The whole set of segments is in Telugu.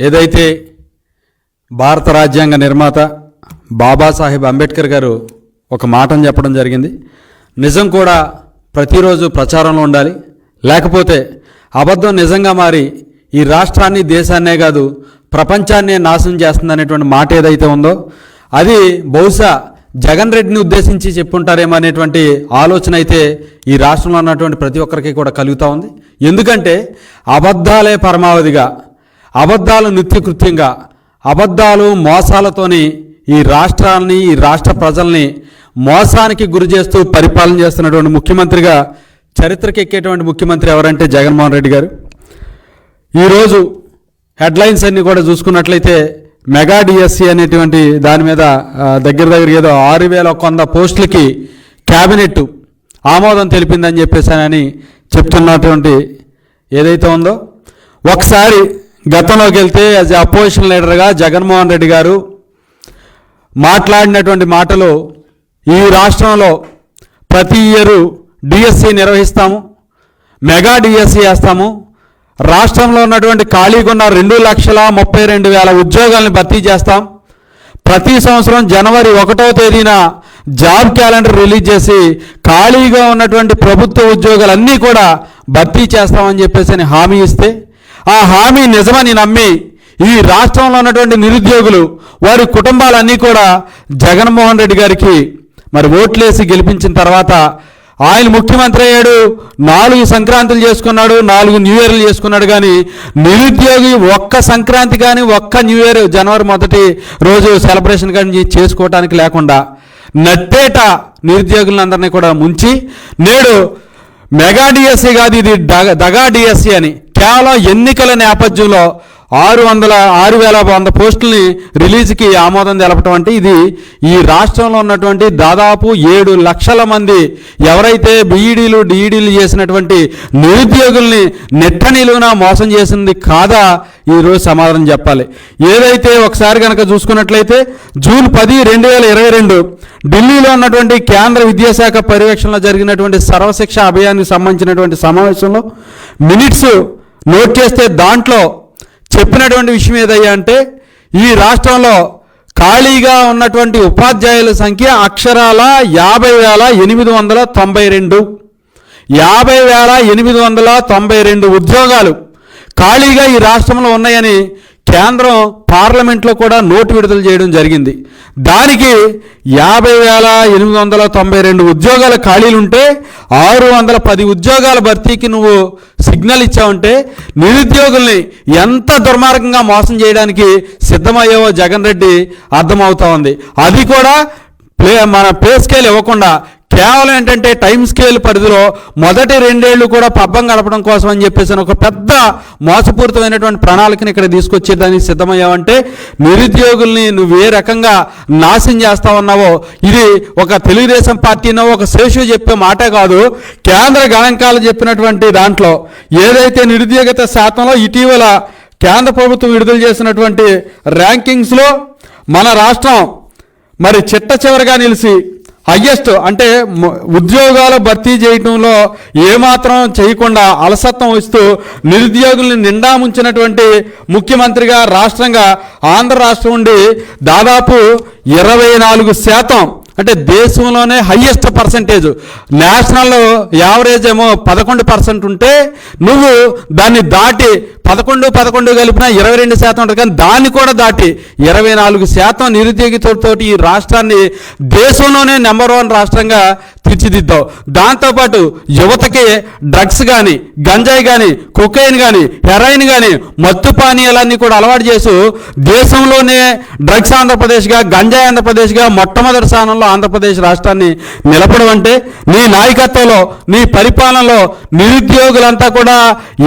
ఏదైతే భారత రాజ్యాంగ నిర్మాత బాబాసాహెబ్ అంబేద్కర్ గారు ఒక మాటను చెప్పడం జరిగింది నిజం కూడా ప్రతిరోజు ప్రచారంలో ఉండాలి. లేకపోతే అబద్ధం నిజంగా మారి ఈ రాష్ట్రాన్ని దేశాన్నే కాదు ప్రపంచాన్నే నాశనం చేస్తుందనేటువంటి మాట ఏదైతే ఉందో అది బహుశా జగన్ రెడ్డిని ఉద్దేశించి చెప్పుంటారేమో అనేటువంటి ఆలోచన అయితే ఈ రాష్ట్రంలో ఉన్నటువంటి ప్రతి ఒక్కరికి కూడా కలుగుతూ ఉంది. ఎందుకంటే అబద్ధాలే పరమావధిగా అబద్ధాలు నిత్యకృత్యంగా అబద్ధాలు మోసాలతోని ఈ రాష్ట్రాన్ని ఈ రాష్ట్ర ప్రజల్ని మోసానికి గురి చేస్తూ పరిపాలన చేస్తున్నటువంటి ముఖ్యమంత్రిగా చరిత్రకి ఎక్కేటువంటి ముఖ్యమంత్రి ఎవరంటే జగన్మోహన్ రెడ్డి గారు. ఈరోజు హెడ్లైన్స్ అన్ని కూడా చూసుకున్నట్లయితే మెగా డిఎస్సి అనేటువంటి దాని మీద దగ్గర దగ్గర ఏదో ఆరు వేల కొంద పోస్టులకి క్యాబినెట్ ఆమోదం తెలిపిందని చెప్పేసానని చెప్తున్నటువంటి ఏదైతే ఉందో ఒకసారి గతంలోకి వెళ్తే యాజ్ అపోజిషన్ లీడర్గా జగన్మోహన్ రెడ్డి గారు మాట్లాడినటువంటి మాటలు ఈ రాష్ట్రంలో ప్రతి ఇయరు డిఎస్సి నిర్వహిస్తాము మెగా డిఎస్సి వేస్తాము. రాష్ట్రంలో ఉన్నటువంటి ఖాళీగా ఉన్న రెండు లక్షల ముప్పై రెండు వేల ఉద్యోగాలను భర్తీ చేస్తాం. ప్రతి సంవత్సరం జనవరి ఒకటో తేదీన జాబ్ క్యాలెండర్ రిలీజ్ చేసి ఖాళీగా ఉన్నటువంటి ప్రభుత్వ ఉద్యోగాలన్నీ కూడా భర్తీ చేస్తామని చెప్పేసి అని హామీ ఇస్తే ఆ హామీ నిజమని నమ్మి ఈ రాష్ట్రంలో ఉన్నటువంటి నిరుద్యోగులు వారి కుటుంబాలన్నీ కూడా జగన్మోహన్ రెడ్డి గారికి మరి ఓట్లేసి గెలిపించిన తర్వాత ఆయన ముఖ్యమంత్రి అయ్యాడు నాలుగు సంక్రాంతులు చేసుకున్నాడు నాలుగు న్యూ ఇయర్లు చేసుకున్నాడు కానీ నిరుద్యోగి ఒక్క సంక్రాంతి కానీ ఒక్క న్యూ ఇయర్ జనవరి మొదటి రోజు సెలబ్రేషన్ కానీ చేసుకోవటానికి లేకుండా నట్టేట నిరుద్యోగులందరినీ కూడా ముంచి నేడు మెగా డిఎస్సి కాదు ఇది దగ దగా డిఎస్సి అని. కేవలం ఎన్నికల నేపథ్యంలో ఆరు వందల ఆరు వేల వంద పోస్టుల్ని రిలీజ్కి ఆమోదం తెలపటం అంటే ఇది ఈ రాష్ట్రంలో ఉన్నటువంటి దాదాపు ఏడు లక్షల మంది ఎవరైతే బీఈడీలు డిఈడీలు చేసినటువంటి నిరుద్యోగుల్ని నెట్టనిలుగున మోసం చేసింది కాదా ఈరోజు సమాధానం చెప్పాలి. ఏదైతే ఒకసారి కనుక చూసుకున్నట్లయితే జూన్ పది రెండు వేల ఇరవై రెండు ఢిల్లీలో ఉన్నటువంటి కేంద్ర విద్యాశాఖ పర్యవేక్షణలో జరిగినటువంటి సర్వశిక్ష అభియానికి సంబంధించినటువంటి సమావేశంలో మినిట్స్ నోట్ చేస్తే దాంట్లో చెప్పినటువంటి విషయం ఏదయ్యా అంటే ఈ రాష్ట్రంలో ఖాళీగా ఉన్నటువంటి ఉపాధ్యాయుల సంఖ్య అక్షరాల యాభై వేల ఎనిమిది వందల తొంభై రెండు. యాభై వేల ఎనిమిది వందల తొంభై రెండు ఉద్యోగాలు ఖాళీగా ఈ రాష్ట్రంలో ఉన్నాయని కేంద్రం పార్లమెంట్లో కూడా నోటు విడుదల చేయడం జరిగింది. దానికి యాభై వేల ఎనిమిది వందల తొంభై రెండు ఉద్యోగాల ఖాళీలు ఉంటే ఆరు వందల పది ఉద్యోగాల భర్తీకి నువ్వు సిగ్నల్ ఇచ్చావంటే నిరుద్యోగుల్ని ఎంత దుర్మార్గంగా మోసం చేయడానికి సిద్ధమయ్యావో జగన్ రెడ్డి అర్థమవుతా ఉంది. అది కూడా ప్లే మన పే స్కేల్ ఇవ్వకుండా కేవలం ఏంటంటే టైం స్కేల్ పరిధిలో మొదటి రెండేళ్ళు కూడా పబ్బం గడపడం కోసం అని చెప్పేసి ఒక పెద్ద మోసపూరితమైనటువంటి ప్రణాళికని ఇక్కడ తీసుకొచ్చేదానికి సిద్ధమయ్యావంటే నిరుద్యోగుల్ని నువ్వు ఏ రకంగా నాశనం చేస్తా ఉన్నావో ఇది ఒక తెలుగుదేశం పార్టీనో ఒక శేషు చెప్పే మాటే కాదు కేంద్ర గణాంకాలు చెప్పినటువంటి దాంట్లో ఏదైతే నిరుద్యోగిత శాతంలో ఇటీవల కేంద్ర ప్రభుత్వం విడుదల చేసినటువంటి ర్యాంకింగ్స్లో మన రాష్ట్రం మరి చిట్ట చివరిగా నిలిచి హయ్యెస్ట్ అంటే ఉద్యోగాలు భర్తీ చేయడంలో ఏమాత్రం చేయకుండా అలసత్వం వస్తూ నిరుద్యోగుల్ని నిండా ముంచినటువంటి ముఖ్యమంత్రిగా రాష్ట్రంగా ఆంధ్ర రాష్ట్రం ఉండి దాదాపు ఇరవై నాలుగు శాతం అంటే దేశంలోనే హయ్యెస్ట్ పర్సంటేజ్. నేషనల్ యావరేజ్ ఏమో పదకొండు పర్సెంట్ ఉంటే నువ్వు దాన్ని దాటి పదకొండు పదకొండు కలిపిన ఇరవై రెండు శాతం ఉంటుంది. కానీ దాన్ని కూడా దాటి ఇరవై నాలుగు శాతం నిరుద్యోగితోటి ఈ రాష్ట్రాన్ని దేశంలోనే నెంబర్ వన్ రాష్ట్రంగా తీర్చిదిద్దావు దాంతోపాటు యువతకి డ్రగ్స్ కానీ గంజాయి కానీ కొకైన్ కానీ హెరాయిన్ కానీ మత్తు పానీయాలన్నీ కూడా అలవాటు చేస్తూ దేశంలోనే డ్రగ్స్ ఆంధ్రప్రదేశ్గా గంజాయి ఆంధ్రప్రదేశ్గా మొట్టమొదటి స్థానంలో ఆంధ్రప్రదేశ్ రాష్ట్రాన్ని నిలపడం అంటే నీ నాయకత్వంలో నీ పరిపాలనలో నిరుద్యోగులంతా కూడా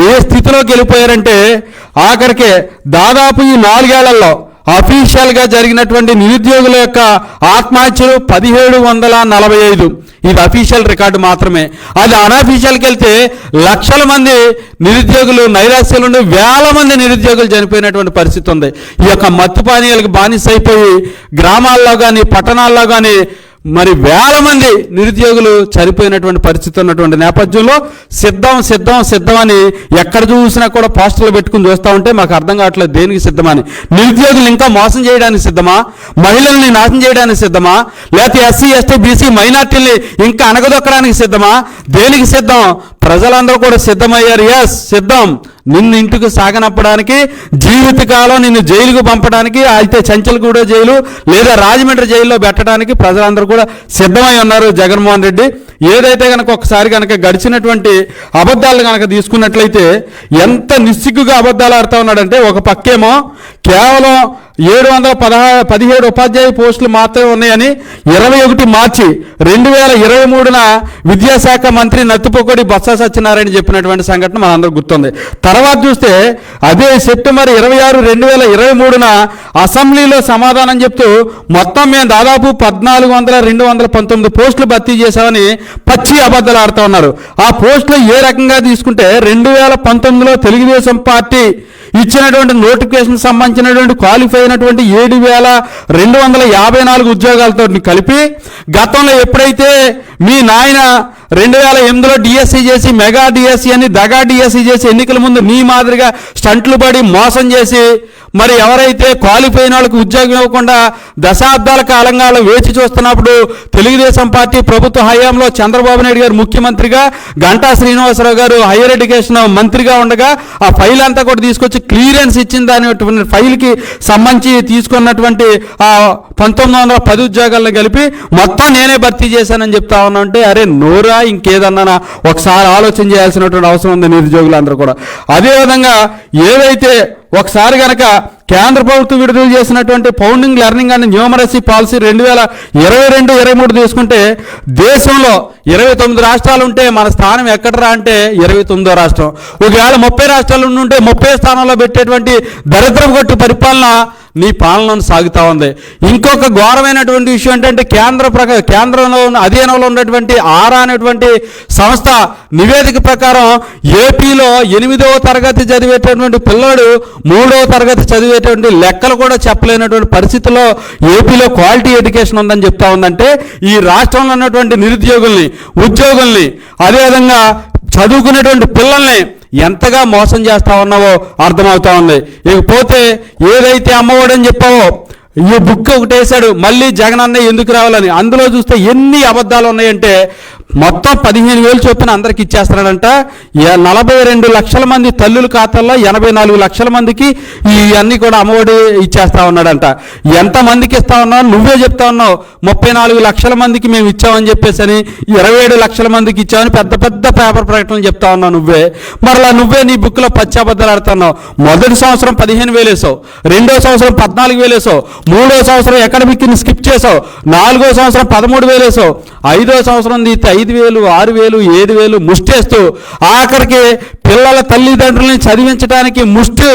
ఏ స్థితిలోకి వెళ్ళిపోయారంటే ఆఖరికి దాదాపు ఈ నాలుగేళ్ళలో అఫీషియల్గా జరిగినటువంటి నిరుద్యోగుల యొక్క ఆత్మహత్యలు పదిహేడు వందల నలభై ఐదు. ఇది అఫీషియల్ రికార్డు మాత్రమే. అది అనఫీషియల్కి వెళ్తే లక్షల మంది నిరుద్యోగులు నైరాశ్యం నుండి వేల మంది నిరుద్యోగులు చనిపోయినటువంటి పరిస్థితి ఉంది. ఈ యొక్క మత్తు పానీయాలకు బానిస అయిపోయి గ్రామాల్లో కానీ పట్టణాల్లో కానీ మరి వేల మంది నిరుద్యోగులు చనిపోయినటువంటి పరిస్థితి ఉన్నటువంటి నేపథ్యంలో సిద్ధం సిద్ధం సిద్ధం అని ఎక్కడ చూసినా కూడా పోస్టర్లు పెట్టుకుని చూస్తూ ఉంటే మాకు అర్థం కావట్లేదు దేనికి సిద్ధమని. నిరుద్యోగులు ఇంకా మోసం చేయడానికి సిద్ధమా? మహిళల్ని నాశనం చేయడానికి సిద్ధమా? లేకపోతే ఎస్సీ ఎస్టీ బీసీ మైనార్టీల్ని ఇంకా అనగదొక్కడానికి సిద్ధమా? దేనికి సిద్ధం? ప్రజలందరూ కూడా సిద్ధమయ్యారు. ఎస్ సిద్ధం. నిన్ను ఇంటికి సాగనప్పడానికి జీవితకాలం నిన్ను జైలుకు పంపడానికి అయితే చంచలగూడ జైలు లేదా రాజమండ్రి జైల్లో పెట్టడానికి ప్రజలందరూ కూడా సిద్ధమై ఉన్నారు జగన్మోహన్ రెడ్డి. ఏదైతే కనుక ఒకసారి కనుక గడిచినటువంటి అబద్ధాలు కనుక తీసుకున్నట్లయితే ఎంత నిస్సిగ్గుగా అబద్ధాలు ఆడుతూ ఉన్నాడంటే ఒక పక్కేమో కేవలం ఏడు వందల పదహా పదిహేడు ఉపాధ్యాయ పోస్టులు మాత్రమే ఉన్నాయని ఇరవై ఒకటి మార్చి రెండు వేల ఇరవై మూడున విద్యాశాఖ మంత్రి నత్తిపోకొడి బొత్స సత్యనారాయణ చెప్పినటువంటి సంఘటన మనందరూ గుర్తుంది. తర్వాత చూస్తే అదే సెప్టెంబర్ ఇరవై ఆరు రెండు వేల ఇరవై మూడున అసెంబ్లీలో సమాధానం చెప్తూ మొత్తం మేము దాదాపు పద్నాలుగు వందల రెండు వందల పంతొమ్మిది పోస్టులు భర్తీ చేశామని పచ్చి అబద్ధాలు ఆడుతూ ఉన్నారు. ఆ పోస్టులు ఏ రకంగా తీసుకుంటే రెండు వేల పంతొమ్మిదిలో తెలుగుదేశం పార్టీ ఇచ్చినటువంటి నోటిఫికేషన్ సంబంధించినటువంటి క్వాలిఫై అయినటువంటి ఏడు వేల రెండు వందల యాభై నాలుగు ఉద్యోగాలతో కలిపి గతంలో ఎప్పుడైతే మీ నాయన రెండు వేల ఎనిమిదిలో డిఎస్సి చేసి మెగా డిఎస్సి అని దగా డిఎస్సీ చేసి ఎన్నికల ముందు నీ మాదిరిగా స్టంట్లు పడి మోసం చేసి మరి ఎవరైతే క్వాలిఫైన వాళ్ళకి ఉద్యోగం ఇవ్వకుండా దశాబ్దాల కాలంగా వేచి చూస్తున్నప్పుడు తెలుగుదేశం పార్టీ ప్రభుత్వ హయాంలో చంద్రబాబు నాయుడు గారు ముఖ్యమంత్రిగా గంటా శ్రీనివాసరావు గారు హైయర్ ఎడ్యుకేషన్ మంత్రిగా ఉండగా ఆ ఫైల్ అంతా కూడా తీసుకొచ్చి క్లియరెన్స్ ఇచ్చింది అనేటువంటి ఫైల్కి సంబంధించి తీసుకున్నటువంటి ఆ పంతొమ్మిది వందల పది ఉద్యోగాలను కలిపి మొత్తం నేనే భర్తీ చేశానని చెప్తా ఉన్నా అంటే అరే నోరా ఇంకేదన్నా ఒకసారి ఆలోచన చేయాల్సినటువంటి అవసరం ఉంది నిరుద్యోగులందరూ కూడా. అదేవిధంగా ఏదైతే ఒకసారి గనక కేంద్ర ప్రభుత్వం విడుదల చేసినటువంటి founding learning and numeracy policy రెండు వేల ఇరవై రెండు ఇరవై మూడు తీసుకుంటే దేశంలో ఇరవై తొమ్మిది రాష్ట్రాలు ఉంటే మన స్థానం ఎక్కడరా అంటే ఇరవై తొమ్మిదో రాష్ట్రం. ఒకవేళ ముప్పై రాష్ట్రాలు ఉంటే ముప్పై స్థానంలో పెట్టేటువంటి దరిద్రం కొట్టు పరిపాలన నీ పాలనను సాగుతా ఉంది. ఇంకొక ఘోరమైనటువంటి విషయం ఏంటంటే కేంద్ర ప్రక కేంద్రంలో ఉన్న అధీనంలో ఉన్నటువంటి ఆరా అనేటువంటి సంస్థ నివేదిక ప్రకారం ఏపీలో ఎనిమిదవ తరగతి చదివేటటువంటి పిల్లోడు మూడవ తరగతి చదివేటువంటి లెక్కలు కూడా చెప్పలేనటువంటి పరిస్థితిలో ఏపీలో క్వాలిటీ ఎడ్యుకేషన్ ఉందని చెప్తా ఉందంటే ఈ రాష్ట్రంలో ఉన్నటువంటి నిరుద్యోగుల్ని ఉద్యోగుల్ని అదేవిధంగా చదువుకునేటువంటి పిల్లల్ని ఎంతగా మోసం చేస్తా ఉన్నావో అర్థమవుతా ఉంది. ఇకపోతే ఏదైతే అమ్మఒడని చెప్పావో ఈ బుక్ ఒకటి వేశాడు మళ్ళీ జగన్ ఎందుకు రావాలని. అందులో చూస్తే ఎన్ని అబద్ధాలు ఉన్నాయంటే మొత్తం పదిహేను వేలు చొప్పున అందరికి ఇచ్చేస్తున్నాడంట. నలభై రెండు లక్షల మంది తల్లుల ఖాతాల్లో ఎనభై నాలుగు లక్షల మందికి ఇవన్నీ కూడా అమ్మఒడి ఇచ్చేస్తా ఉన్నాడంట. ఎంతమందికి ఇస్తా ఉన్నావు? నువ్వే చెప్తా ఉన్నావు. ముప్పై నాలుగు లక్షల మందికి మేము ఇచ్చామని చెప్పేసి అని ఇరవై ఏడు లక్షల మందికి ఇచ్చామని పెద్ద పెద్ద పేపర్ ప్రకటనలు చెప్తా ఉన్నావు నువ్వే. మరలా నువ్వే నీ బుక్లో పచ్చి ఆడుతున్నావు. మొదటి సంవత్సరం పదిహేను వేలు వేసావు. రెండో సంవత్సరం పద్నాలుగు వేలు వేసావు. మూడో సంవత్సరం అకాడమిక్ని స్కిప్ చేసావు. నాలుగో సంవత్సరం పదమూడు వేలు వేసావు. ఐదో సంవత్సరం తీస్తే ఐదు వేలు ఆరు వేలు ఏడు వేలు ముష్టేస్తూ ఆఖరికి పిల్లల తల్లిదండ్రుల్ని చదివించడానికి ముష్టి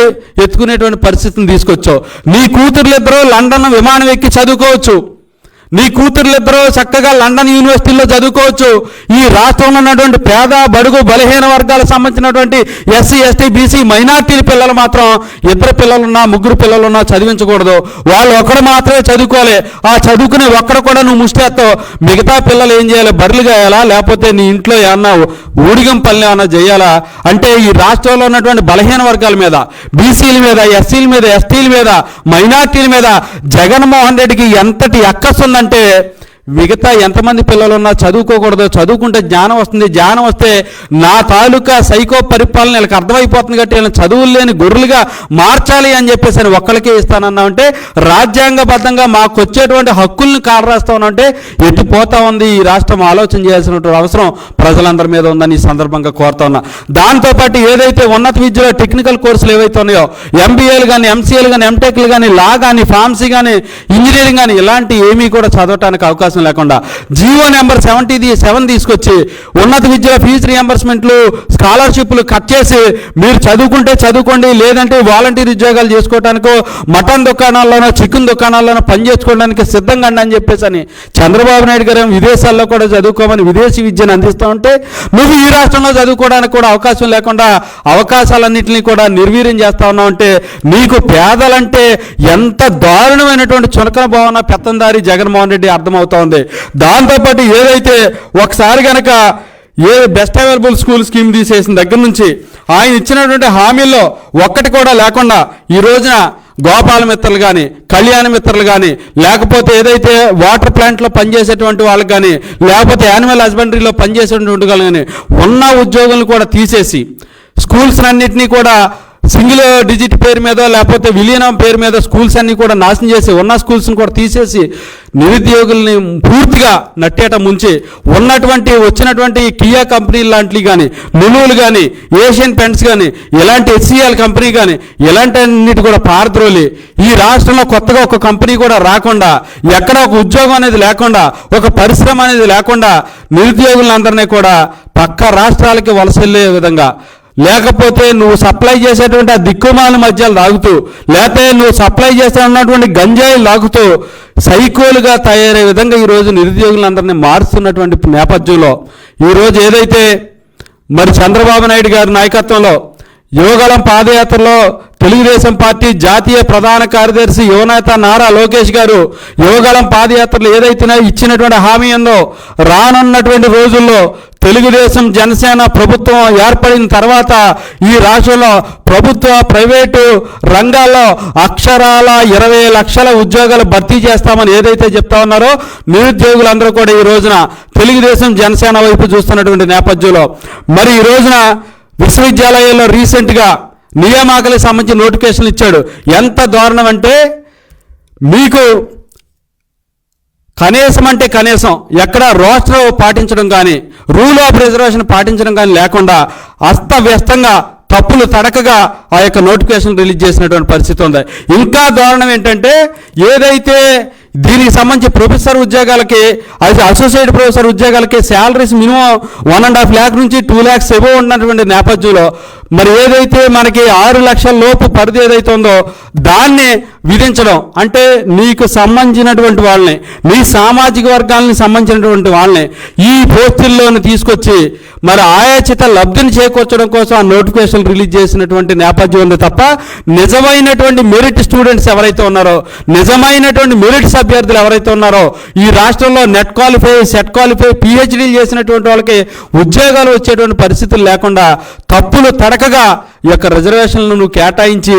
ఎత్తుకునేటువంటి పరిస్థితిని తీసుకొచ్చావు. నీ కూతుర్లిద్దరూ లండన్ విమానం ఎక్కి చదువుకోవచ్చు. నీ కూతుర్లిద్దరూ చక్కగా లండన్ యూనివర్సిటీలో చదువుకోవచ్చు. ఈ రాష్ట్రంలో ఉన్నటువంటి పేద బడుగు బలహీన వర్గాలకు సంబంధించినటువంటి ఎస్సీ ఎస్టీ బీసీ మైనార్టీల పిల్లలు మాత్రం ఇద్దరు పిల్లలున్నా ముగ్గురు పిల్లలున్నా చదివించకూడదు. వాళ్ళు ఒకడు మాత్రమే చదువుకోవాలి. ఆ చదువుకునే ఒక్కరు కూడా నువ్వు ముష్టేస్తావు. మిగతా పిల్లలు ఏం చేయాలి? బడులు చేయాలా లేకపోతే నీ ఇంట్లో ఏమన్నా ఊడిగం పల్లె ఏమన్నా చేయాలా? అంటే ఈ రాష్ట్రంలో ఉన్నటువంటి బలహీన వర్గాల మీద బీసీల మీద ఎస్సీల మీద ఎస్టీల మీద మైనార్టీల మీద జగన్మోహన్ రెడ్డికి ఎంతటి అక్కసు అంటే మిగతా ఎంతమంది పిల్లలు ఉన్నా చదువుకోకూడదు చదువుకుంటే జ్ఞానం వస్తుంది జ్ఞానం వస్తే నా తాలూకా సైకో పరిపాలన వీళ్ళకి అర్థమైపోతుంది కాబట్టి వీళ్ళని చదువులు లేని గొర్రెలుగా మార్చాలి అని చెప్పేసి అని ఒక్కరికే ఇస్తానన్నా అంటే రాజ్యాంగబద్ధంగా మాకు వచ్చేటువంటి హక్కుల్ని కాలరాస్తా అంటే పోతా ఉంది ఈ రాష్ట్రం ఆలోచన చేయాల్సినటువంటి అవసరం ప్రజలందరి మీద ఉందని ఈ సందర్భంగా కోరుతా ఉన్నా. దాంతోపాటు ఏదైతే ఉన్నత విద్యలో టెక్నికల్ కోర్సులు ఏవైతే ఉన్నాయో ఎంబీఏలు కానీ ఎంసీఏలు కానీ ఎంటెక్లు కానీ లా కానీ ఫార్మసీ కానీ ఇంజనీరింగ్ కానీ ఇలాంటి ఏమీ కూడా చదవటానికి అవకాశం లేకుండా జియో నెంబర్ సెవెంటీ సెవెన్ తీసుకొచ్చి ఉన్నత విద్య ఫీజు రియంబర్స్మెంట్లు స్కాలర్షిప్లు కట్ చేసి మీరు చదువుకుంటే చదువుకోండి లేదంటే వాలంటీర్ ఉద్యోగాలు చేసుకోవటానికో మటన్ దుకాణాల్లోనో చికెన్ దుకాణాల్లోనో పని చేసుకోవడానికి సిద్ధంగా అండి అని చెప్పేసి అని చంద్రబాబు నాయుడు గారు విదేశాల్లో కూడా చదువుకోమని విదేశీ విద్యను అందిస్తూ ఉంటే నువ్వు ఈ రాష్ట్రంలో చదువుకోవడానికి కూడా అవకాశం లేకుండా అవకాశాలన్నింటినీ కూడా నిర్వీర్యం చేస్తా ఉన్నావు అంటే నీకు పేదలంటే ఎంత దారుణమైనటువంటి చునకన భావన పెత్తందారి జగన్మోహన్ రెడ్డి అర్థమవుతా ఉంది. దాంతోపాటు ఏదైతే ఒకసారి కనుక a best available school scheme తీసేసిన దగ్గర నుంచి ఆయన ఇచ్చినటువంటి హామీల్లో ఒక్కటి కూడా లేకుండా ఈ రోజున గోపాల మిత్రలు కానీ కళ్యాణ మిత్రలు కానీ లేకపోతే ఏదైతే వాటర్ ప్లాంట్లో పనిచేసేటువంటి వాళ్ళకి కానీ లేకపోతే యానిమల్ హస్బెండరీలో పనిచేసేటువంటి వాళ్ళు కానీ ఉన్న ఉద్యోగులను కూడా తీసేసి స్కూల్స్ అన్నింటినీ కూడా సింగిల్ డిజిట్ పేరు మీద లేకపోతే విలీనం పేరు మీద స్కూల్స్ అన్నీ కూడా నాశనం చేసి ఉన్న స్కూల్స్ని కూడా తీసేసి నిరుద్యోగుల్ని పూర్తిగా నట్టేట ముంచి ఉన్నటువంటి వచ్చినటువంటి కియా కంపెనీలు లాంటివి కానీ లులులు కానీ ఏషియన్ పెయింట్స్ కానీ ఇలాంటి హెచ్సిఎల్ కంపెనీ కానీ ఇలాంటి అన్నిటి కూడా పారద్రోలి. ఈ రాష్ట్రంలో కొత్తగా ఒక కంపెనీ కూడా రాకుండా ఎక్కడ ఒక ఉద్యోగం అనేది లేకుండా ఒక పరిశ్రమ అనేది లేకుండా నిరుద్యోగులందరినీ కూడా పక్క రాష్ట్రాలకి వలస వెళ్ళే విధంగా లేకపోతే నువ్వు సప్లై చేసేటువంటి ఆ దిక్కుమాల మధ్యలో తాగుతూ లేకపోతే నువ్వు సప్లై చేసే ఉన్నటువంటి గంజాయి లాగుతూ సైకోలుగా తయారయ్యే విధంగా ఈరోజు నిరుద్యోగులందరినీ మారుస్తున్నటువంటి నేపథ్యంలో ఈరోజు ఏదైతే మరి చంద్రబాబు నాయుడు గారి నాయకత్వంలో యువగలం పాదయాత్రలో తెలుగుదేశం పార్టీ జాతీయ ప్రధాన కార్యదర్శి యువనేత నారా లోకేష్ గారు యువగలం పాదయాత్రలు ఏదైతే ఇచ్చినటువంటి హామీ ఉందో రానున్నటువంటి రోజుల్లో తెలుగుదేశం జనసేన ప్రభుత్వం ఏర్పడిన తర్వాత ఈ రాష్ట్రంలో ప్రభుత్వ ప్రైవేటు రంగాల్లో అక్షరాల ఇరవై లక్షల ఉద్యోగాలు భర్తీ చేస్తామని ఏదైతే చెప్తా ఉన్నారో నిరుద్యోగులందరూ కూడా ఈ రోజున తెలుగుదేశం జనసేన వైపు చూస్తున్నటువంటి నేపథ్యంలో. మరి ఈ రోజున విశ్వవిద్యాలయాల్లో రీసెంట్గా నియామకాలకు సంబంధించి నోటిఫికేషన్ ఇచ్చాడు. ఎంత దారుణం అంటే మీకు కనీసం అంటే కనీసం ఎక్కడ రోస్టర్ పాటించడం కానీ రూల్ ఆఫ్ రిజర్వేషన్ పాటించడం కానీ లేకుండా అస్తవ్యస్తంగా తప్పులు తడకగా ఆ యొక్క నోటిఫికేషన్ రిలీజ్ చేసినటువంటి పరిస్థితి ఉంది. ఇంకా దారుణం ఏంటంటే ఏదైతే దీనికి సంబంధించి ప్రొఫెసర్ ఉద్యోగాలకి అది అసోసియేట్ ప్రొఫెసర్ ఉద్యోగాలకి salaries minimum one and half lakh నుంచి టూ ల్యాక్స్ ఎబో ఉన్నటువంటి నేపథ్యంలో మరి ఏదైతే మనకి ఆరు లక్షల లోపు పరిధి ఏదైతే ఉందో దాన్ని విధించడం అంటే నీకు సంబంధించినటువంటి వాళ్ళని నీ సామాజిక వర్గాలని సంబంధించినటువంటి వాళ్ళని ఈ పోస్టుల్లోని తీసుకొచ్చి మరి ఆయాచిత లబ్ధిని చేకూర్చడం కోసం ఆ నోటిఫికేషన్ రిలీజ్ చేసినటువంటి నేపథ్యం ఉంది తప్ప నిజమైనటువంటి మెరిట్ స్టూడెంట్స్ ఎవరైతే ఉన్నారో నిజమైనటువంటి మెరిట్ అభ్యర్థులు ఎవరైతే ఉన్నారో ఈ రాష్ట్రంలో NET qualify SET qualify PhD చేసినటువంటి వాళ్ళకి ఉద్యోగాలు వచ్చేటువంటి పరిస్థితులు లేకుండా తప్పులు తడకగా ఈ యొక్క రిజర్వేషన్లను నువ్వు కేటాయించి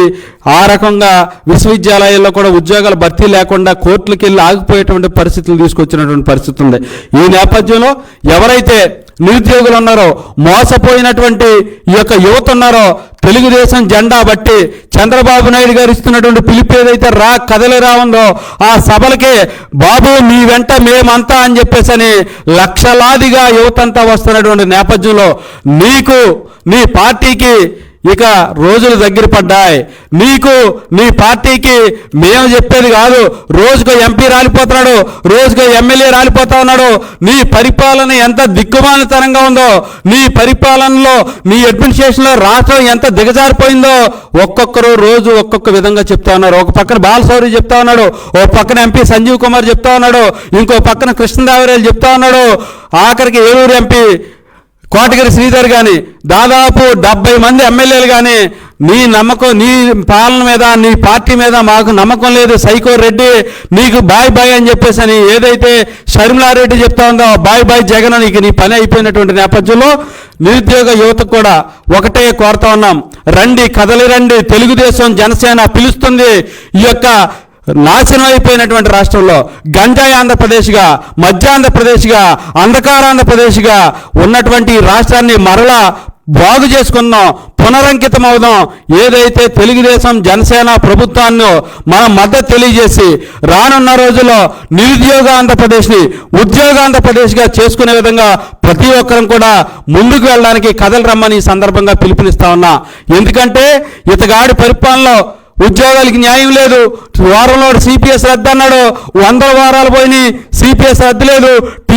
ఆ రకంగా విశ్వవిద్యాలయాల్లో కూడా ఉద్యోగాలు భర్తీ లేకుండా కోర్టులకు వెళ్ళి ఆగిపోయేటువంటి పరిస్థితులు తీసుకొచ్చినటువంటి పరిస్థితి ఉంది. ఈ నేపథ్యంలో ఎవరైతే నిరుద్యోగులు ఉన్నారో మోసపోయినటువంటి ఈ యొక్క యువత ఉన్నారో తెలుగుదేశం జెండా బట్టి చంద్రబాబు నాయుడు గారు ఇస్తున్నటువంటి పిలుపు ఏదైతే రా కదలి రావుందో ఉందో ఆ సభలకే బాబు మీ వెంట మేమంతా అని చెప్పేసి అని లక్షలాదిగా యువతంతా వస్తున్నటువంటి నేపథ్యంలో నీకు నీ పార్టీకి ఇక రోజులు దగ్గర పడ్డాయి. నీకు నీ పార్టీకి మేము చెప్పేది కాదు. రోజుగా ఎంపీ రాలిపోతున్నాడు. రోజుగా ఎమ్మెల్యే రాలిపోతా ఉన్నాడు. నీ పరిపాలన ఎంత దిక్కుమాలితనంగా ఉందో నీ పరిపాలనలో నీ అడ్మినిస్ట్రేషన్లో రాష్ట్రం ఎంత దిగజారిపోయిందో ఒక్కొక్కరు రోజు ఒక్కొక్క విధంగా చెప్తా ఉన్నారు. ఒక పక్కన బాలశౌరి చెప్తా ఉన్నాడు. ఓ పక్కన ఎంపీ సంజీవ్ కుమార్ చెప్తా ఉన్నాడు. ఇంకో పక్కన కృష్ణదేవరాయలు చెప్తా ఉన్నాడు. ఆఖరికి ఏలూరు ఎంపీ కోటగిరి శ్రీధర్ కానీ దాదాపు డెబ్బై మంది ఎమ్మెల్యేలు కానీ నీ నమ్మకం నీ పాలన మీద నీ పార్టీ మీద మాకు నమ్మకం లేదు. సైకో రెడ్డి నీకు బాయ్ బాయ్ అని చెప్పేసి అని ఏదైతే షర్మిలారెడ్డి చెప్తా ఉందో బాయ్ బాయ్ జగన్ నీకు నీ పని అయిపోయినటువంటి నేపథ్యంలో నిరుద్యోగ యువతకు కూడా ఒకటే కోరుతా ఉన్నాం. రండి కదలి రండి. తెలుగుదేశం జనసేన పిలుస్తుంది. ఈ యొక్క నాశనం అయిపోయినటువంటి రాష్ట్రంలో గంజాయి ఆంధ్రప్రదేశ్గా మధ్య ఆంధ్రప్రదేశ్గా అంధకార ఆంధ్రప్రదేశ్గా ఉన్నటువంటి రాష్ట్రాన్ని మరలా బాగు చేసుకుందాం పునరంకితం అవుదాం ఏదైతే తెలుగుదేశం జనసేన ప్రభుత్వాన్ని మనం మద్దతు తెలియజేసి రానున్న రోజుల్లో నిరుద్యోగ ఆంధ్రప్రదేశ్ని ఉద్యోగ ఆంధ్రప్రదేశ్గా చేసుకునే విధంగా ప్రతి ఒక్కరం కూడా ముందుకు వెళ్ళడానికి కథలు రమ్మని ఈ సందర్భంగా పిలుపునిస్తా ఉన్నా. ఎందుకంటే ఇతగాడి పరిపాలనలో ఉద్యోగాలకి న్యాయం లేదు. వారంలో సిపిఎస్ రద్దు అన్నాడు. వందల వారాలు పోయినాయి. సిపిఎస్ రద్దు లేదు.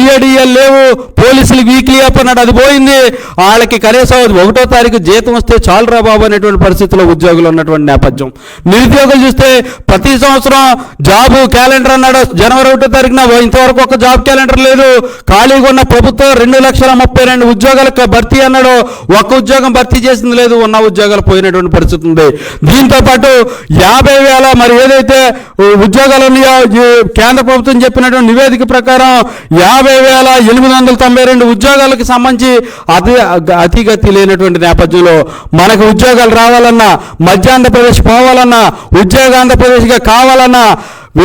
టీఏడిఎల్ లేవు పోలీసులు వీక్లీ అప్ అన్నాడు అది పోయింది. వాళ్ళకి కనీసం ఒకటో తారీఖు జీతం వస్తే చాలురా బాబు అనేటువంటి పరిస్థితిలో ఉద్యోగులు ఉన్నటువంటి నేపథ్యం. నిరుద్యోగులు చూస్తే ప్రతి సంవత్సరం జాబు క్యాలెండర్ అన్నాడు జనవరి ఒకటో తారీఖున ఇంతవరకు ఒక జాబ్ క్యాలెండర్ లేదు. ఖాళీగా ఉన్న ప్రభుత్వం రెండు లక్షల ముప్పై రెండు ఉద్యోగాలకు భర్తీ అన్నాడు. ఒక్క ఉద్యోగం భర్తీ చేసింది లేదు ఉన్న ఉద్యోగాలు పోయినటువంటి పరిస్థితి ఉంది. దీంతో పాటు యాభై వేల మరి ఏదైతే ఉద్యోగాలు కేంద్ర ప్రభుత్వం చెప్పినటువంటి నివేదిక ప్రకారం యాభై వేల ఎనిమిది వందల తొంభై రెండు ఉద్యోగాలకు సంబంధించి అతి అతిగతి లేనటువంటి నేపథ్యంలో మనకు ఉద్యోగాలు రావాలన్నా మధ్య ఆంధ్రప్రదేశ్ పోవాలన్నా ఉద్యోగ ఆంధ్రప్రదేశ్గా కావాలన్నా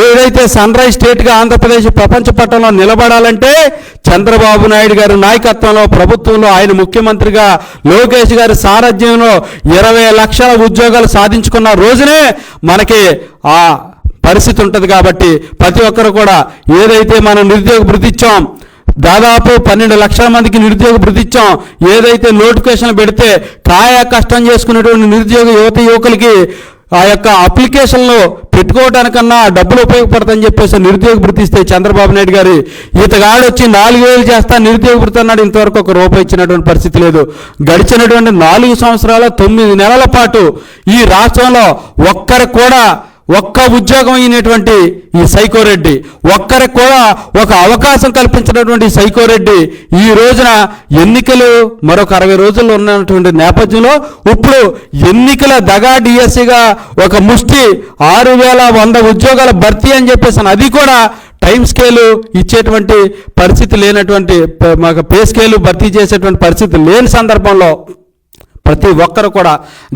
ఏదైతే సన్ రైజ్ స్టేట్గా ఆంధ్రప్రదేశ్ ప్రపంచ పట్టణంలో నిలబడాలంటే చంద్రబాబు నాయుడు గారి నాయకత్వంలో ప్రభుత్వంలో ఆయన ముఖ్యమంత్రిగా లోకేష్ గారి సారథ్యంలో ఇరవై లక్షల ఉద్యోగాలు సాధించుకున్న రోజునే మనకి ఆ పరిస్థితి ఉంటుంది కాబట్టి ప్రతి ఒక్కరు కూడా ఏదైతే మనం నిరుద్యోగ భృతి దాదాపు పన్నెండు లక్షల మందికి నిరుద్యోగ భృతి ఇచ్చాం ఏదైతే నోటిఫికేషన్ పెడితే కాయా కష్టం చేసుకునేటువంటి నిరుద్యోగ యువత యువకులకి ఆ యొక్క అప్లికేషన్లో పెట్టుకోవడానికన్నా డబ్బులు ఉపయోగపడతాయని చెప్పేసి నిరుద్యోగ భృతి ఇస్తే చంద్రబాబు నాయుడు గారి ఇతగాడు వచ్చి నాలుగు వేలు చేస్తా నిరుద్యోగ భృతి అన్నాడు. ఇంతవరకు ఒక రూపాయి ఇచ్చినటువంటి పరిస్థితి లేదు. గడిచినటువంటి నాలుగు సంవత్సరాల తొమ్మిది నెలల పాటు ఈ రాష్ట్రంలో ఒక్కరికి కూడా ఒక్క ఉద్యోగం అయినటువంటి ఈ సైకోరెడ్డి ఒక్కరికి కూడా ఒక అవకాశం కల్పించినటువంటి సైకోరెడ్డి ఈ రోజున ఎన్నికలు మరొక అరవై రోజుల్లో ఉన్నటువంటి నేపథ్యంలో ఇప్పుడు ఎన్నికల దగా డిఎస్సిగా ఒక ముష్టి ఆరు వేల వంద ఉద్యోగాల భర్తీ అని చెప్పేసి అది కూడా టైం స్కేలు ఇచ్చేటువంటి పరిస్థితి లేనటువంటి మాకు పే స్కేలు భర్తీ చేసేటువంటి పరిస్థితి లేని సందర్భంలో ప్రతి ఒక్కరు కూడా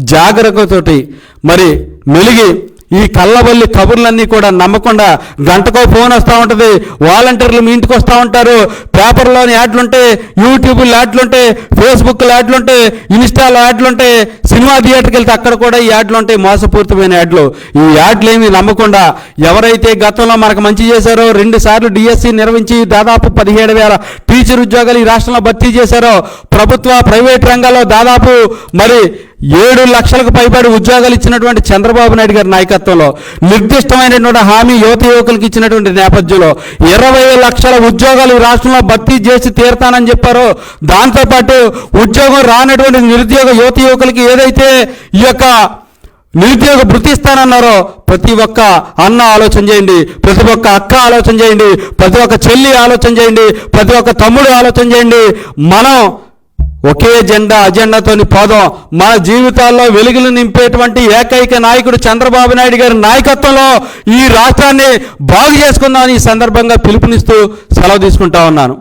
జాగ్రత్తతోటి మరి మెలిగి ఈ కళ్ళబల్లి కబుర్లన్నీ కూడా నమ్మకుండా గంటకో ఫోన్ వస్తూ ఉంటుంది వాలంటీర్లు మీ ఇంటికి వస్తూ ఉంటారు పేపర్లోని యాడ్లుంటే యూట్యూబ్ యాడ్లుంటే ఫేస్బుక్లో యాడ్లుంటే ఇన్స్టాలో యాడ్లుంటే సినిమా థియేటర్కి వెళ్తే అక్కడ కూడా ఈ యాడ్లు ఉంటాయి మోసపూరితమైన యాడ్లు. ఈ యాడ్లు ఏమి నమ్మకుండా ఎవరైతే గతంలో మనకు మంచి చేశారో రెండు సార్లు డిఎస్సి నిర్వహించి దాదాపు పదిహేడు వేల టీచర్ ఉద్యోగాలు ఈ రాష్ట్రంలో భర్తీ చేశారో ప్రభుత్వ ప్రైవేట్ రంగాల్లో దాదాపు మరి ఏడు లక్షలకు పైబడి ఉద్యోగాలు ఇచ్చినటువంటి చంద్రబాబు నాయుడు గారి నాయకత్వంలో నిర్దిష్టమైనటువంటి హామీ యువత యువకులకు ఇచ్చినటువంటి నేపథ్యంలో ఇరవై లక్షల ఉద్యోగాలు ఈ రాష్ట్రంలో భర్తీ చేసి తీరతానని చెప్పారో. దాంతోపాటు ఉద్యోగం రానటువంటి నిరుద్యోగ యువత యువకులకి ఏదైతే ఈ యొక్క నిరుద్యోగ వృత్తిస్తానన్నారో ప్రతి ఒక్క అన్న ఆలోచన చేయండి ప్రతి ఒక్క అక్క ఆలోచన చేయండి ప్రతి ఒక్క చెల్లి ఆలోచన చేయండి ప్రతి ఒక్క తమ్ముడు ఆలోచన చేయండి. మనం ఒకే జెండా అజెండాతోని పోదాం. మన జీవితాల్లో వెలుగులు నింపేటువంటి ఏకైక నాయకుడు చంద్రబాబు నాయుడు గారి నాయకత్వంలో ఈ రాష్ట్రాన్ని బాగు చేసుకుందామని ఈ సందర్భంగా పిలుపునిస్తూ సెలవు తీసుకుంటా ఉన్నాను.